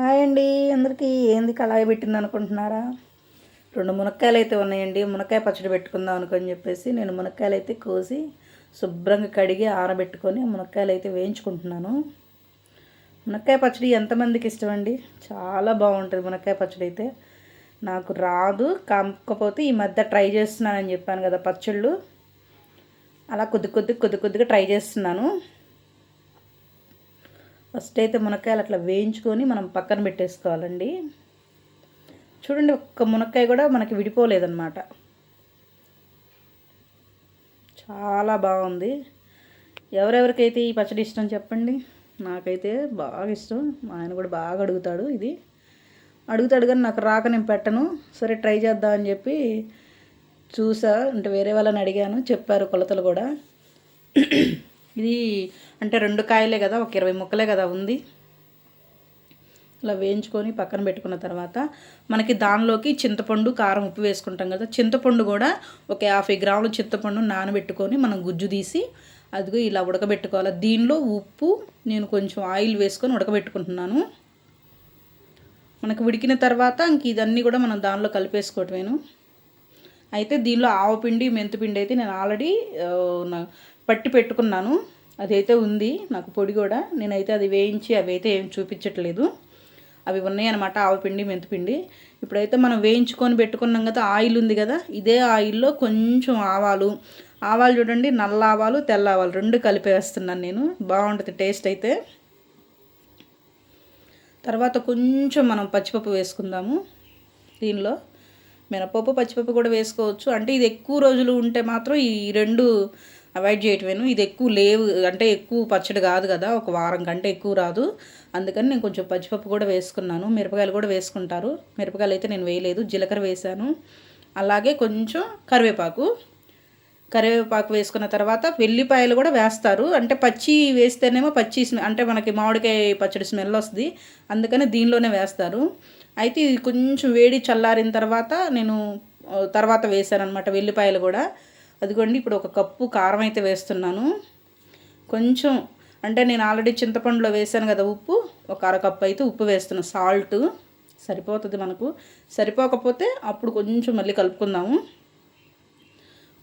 Hi అండి. అందరికీ ఏంది కళాయి పెట్టింది అనుకుంటున్నారా? రెండు మునక్కాయలు అయితే ఉన్నాయండి. మునక్కాయ పచ్చడి పెట్టుకుందాం అనుకొని చెప్పేసి నేను మునక్కాయలు అయితే కోసి శుభ్రంగా కడిగి ఆరబెట్టుకొని మునక్కాయలు అయితే వేయించుకుంటున్నాను. మునక్కాయ పచ్చడి ఎంతమందికి ఇష్టం అండి చాలా బాగుంటుంది మునక్కాయ పచ్చడి అయితే. నాకు రాదు. కాకపోతే ఈ మధ్య ట్రై చేస్తున్నానని చెప్పాను కదా పచ్చళ్ళు. అలా కొద్ది కొద్ది కొద్ది కొద్దిగా ట్రై చేస్తున్నాను. ఫస్ట్ అయితే మునక్కాయలు అట్లా వేయించుకొని మనం పక్కన పెట్టేసుకోవాలండి. చూడండి ఒక్క మునక్కాయ కూడా మనకి విడిపోలేదన్నమాట. చాలా బాగుంది. ఎవరెవరికైతే ఈ పచ్చడి ఇష్టం చెప్పండి. నాకైతే బాగా ఇష్టం. మా ఆయన కూడా బాగా అడుగుతాడు ఇది. అడుగుతాడు కానీ నాకు రాక నేను పెట్టను. సరే ట్రై చేద్దాం అని చెప్పి చూసా. అంటే వేరే వాళ్ళని అడిగాను. చెప్పారు కొలతలు కూడా. ఇది అంటే రెండు కాయలే కదా ఒక ఇరవై ముక్కలే కదా ఉంది. ఇలా వేయించుకొని పక్కన పెట్టుకున్న తర్వాత మనకి దానిలోకి చింతపండు కారం ఉప్పు వేసుకుంటాం కదా. చింతపండు కూడా ఒక యాభై గ్రాముల చింతపండు నానబెట్టుకొని మనం గుజ్జు తీసి అదిగో ఇలా ఉడకబెట్టుకోవాలి. దీనిలో ఉప్పు నేను కొంచెం ఆయిల్ వేసుకొని ఉడకబెట్టుకుంటున్నాను. మనకు ఉడికిన తర్వాత ఇంక ఇదన్నీ కూడా మనం దానిలో కలిపేసుకోవటమేను. అయితే దీనిలో ఆవపిండి మెంతిపిండి అయితే నేను ఆల్రెడీ పట్టి పెట్టుకున్నాను. అదైతే ఉంది నాకు పొడి కూడా. నేనైతే అది వేయించి అవి అయితే ఏం చూపించట్లేదు. అవి ఉన్నాయన్నమాట ఆవపిండి మెంతిపిండి ఇప్పుడైతే మనం వేయించుకొని పెట్టుకున్నాం కదా ఆయిల్ ఉంది కదా ఇదే ఆయిల్లో కొంచెం ఆవాలు. ఆవాలు చూడండి నల్ల ఆవాలు తెల్ల ఆవాలు రెండు కలిపేస్తున్నాను నేను. బాగుంటుంది టేస్ట్ అయితే. తర్వాత కొంచెం మనం పచ్చిపప్పు వేసుకుందాము దీనిలో. మినపప్పు పచ్చిపప్పు కూడా వేసుకోవచ్చు. అంటే ఇది ఎక్కువ రోజులు ఉంటే మాత్రం ఈ రెండు అవాయిడ్ చేయటమేను. ఇది ఎక్కువ లేవు అంటే ఎక్కువ పచ్చడి కాదు కదా ఒక వారం కంటే ఎక్కువ రాదు. అందుకని నేను కొంచెం పచ్చిపప్పు కూడా వేసుకున్నాను. మిరపకాయలు కూడా వేసుకుంటారు. మిరపకాయలు అయితే నేను వేయలేదు. జీలకర్ర వేసాను. అలాగే కొంచెం కరివేపాకు. కరివేపాకు వేసుకున్న తర్వాత వెల్లిపాయలు కూడా వేస్తారు. అంటే పచ్చి వేస్తేనేమో పచ్చి అంటే మనకి మామిడికాయ పచ్చడి స్మెల్ వస్తుంది. అందుకని దీనిలోనే వేస్తారు. అయితే ఇది కొంచెం వేడి చల్లారిన తర్వాత నేను తర్వాత వేసాను అనమాట వెల్లిపాయలు కూడా. అదిగోండి ఇప్పుడు ఒక కప్పు కారం అయితే వేస్తున్నాను. కొంచెం అంటే నేను ఆల్రెడీ చింతపండులో వేసాను కదా ఉప్పు ఒక అరకప్పు అయితే ఉప్పు వేస్తున్నాను సాల్ట్. సరిపోతుంది మనకు. సరిపోకపోతే అప్పుడు కొంచెం మళ్ళీ కలుపుకుందాము.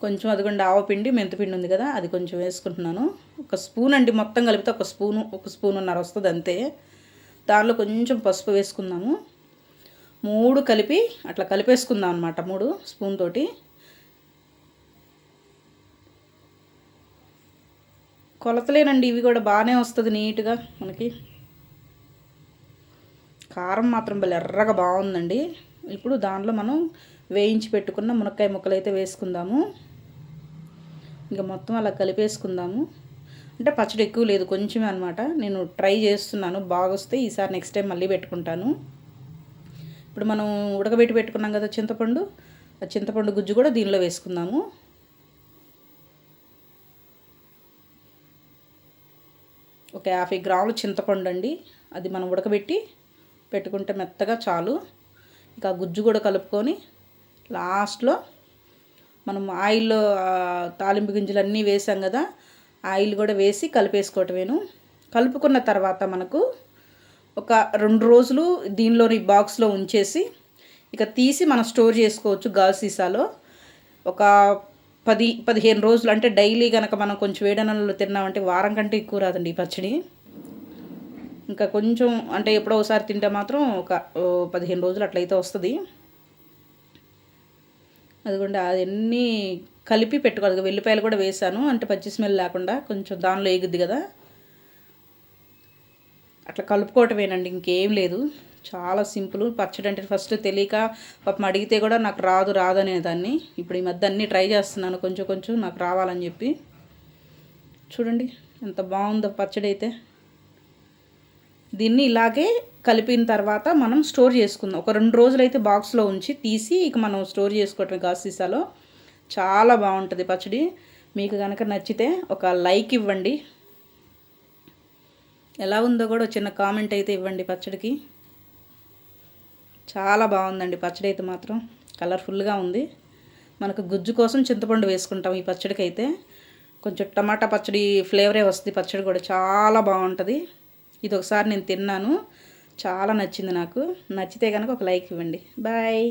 కొంచెం అదిగోండి ఆవపిండి మెంతిపిండి ఉంది కదా అది కొంచెం వేసుకుంటున్నాను. ఒక స్పూన్ అండి మొత్తం కలిపితే ఒక స్పూను ఒక స్పూన్ ఉన్నర వస్తుంది అంతే. దానిలో కొంచెం పసుపు వేసుకుందాము. మూడు కలిపి అట్లా కలిపేసుకుందాం అనమాట మూడు స్పూన్ తోటి. కొలతలేనండి ఇవి కూడా బాగానే వస్తుంది నీట్గా మనకి. కారం మాత్రం భలే ఎర్రగా బాగుందండి ఇప్పుడు దాంట్లో మనం వేయించి పెట్టుకున్న మునక్కాయ ముక్కలు అయితే వేసుకుందాము. ఇంకా మొత్తం అలా కలిపేసుకుందాము. అంటే పచ్చడి ఎక్కువ లేదు కొంచెమే అనమాట నేను ట్రై చేస్తున్నాను బాగా వస్తే ఈసారి నెక్స్ట్ టైం మళ్ళీ పెట్టుకుంటాను. ఇప్పుడు మనం ఉడకబెట్టి పెట్టుకున్నాం కదా చింతపండు ఆ చింతపండు గుజ్జు కూడా దీనిలో వేసుకుందాము. ఒక యాభై గ్రాములు చింతపండు అండి. అది మనం ఉడకబెట్టి పెట్టుకుంటే మెత్తగా చాలు. ఇంకా గుజ్జు కూడా కలుపుకొని లాస్ట్లో మనం ఆయిల్లో తాలింపు గింజలు అన్నీ వేసాం కదా ఆయిల్ కూడా వేసి కలిపేసుకోవటమేను. కలుపుకున్న తర్వాత మనకు ఒక రెండు రోజులు దీనిలోని బాక్స్లో ఉంచేసి ఇక తీసి మనం స్టోర్ చేసుకోవచ్చు గాజు సీసాలో. ఒక పది పదిహేను రోజులు అంటే డైలీ కనుక మనం కొంచెం వేడనలు తిన్నామంటే వారం కంటే ఎక్కువ రాదండి ఈ పచ్చడి. ఇంకా కొంచెం అంటే ఎప్పుడో ఒకసారి తింటే మాత్రం ఒక పదిహేను రోజులు అట్లయితే వస్తుంది. అదిగోండి అవన్నీ కలిపి పెట్టుకోవాలి. వెల్లిపాయలు కూడా వేసాను. అంటే పచ్చి స్మెల్ లేకుండా కొంచెం దానిలో ఎగుద్ది కదా. అట్లా కలుపుకోవటమేనండి ఇంకేం లేదు. చాలా సింపుల్. పచ్చడి అంటే ఫస్ట్ తెలియక పాపం అడిగితే కూడా నాకు రాదు రాదనే దాన్ని. ఇప్పుడు ఈ మధ్య అన్నీ ట్రై చేస్తున్నాను కొంచెం కొంచెం నాకు రావాలని చెప్పి. చూడండి ఎంత బాగుందో పచ్చడి అయితే. దీన్ని ఇలాగే కలిపిన తర్వాత మనం స్టోర్ చేసుకుందాం. ఒక రెండు రోజులు అయితే బాక్స్లో ఉంచి తీసి ఇక మనం స్టోర్ చేసుకోవటం గాజు సీసాలో. చాలా బాగుంటుంది పచ్చడి. మీకు కనుక నచ్చితే ఒక లైక్ ఇవ్వండి. ఎలా ఉందో కూడా చిన్న కామెంట్ అయితే ఇవ్వండి పచ్చడికి. చాలా బాగుందండి పచ్చడి అయితే మాత్రం. కలర్ఫుల్గా ఉంది. మనకు గుజ్జు కోసం చింతపండు వేసుకుంటాం ఈ పచ్చడికి అయితే కొంచెం టమాటా పచ్చడి ఫ్లేవరే వస్తుంది పచ్చడి కూడా. చాలా బాగుంటుంది. ఇది ఒకసారి నేను తిన్నాను. చాలా నచ్చింది నాకు. నచ్చితే కనుక ఒక లైక్ ఇవ్వండి. బాయ్.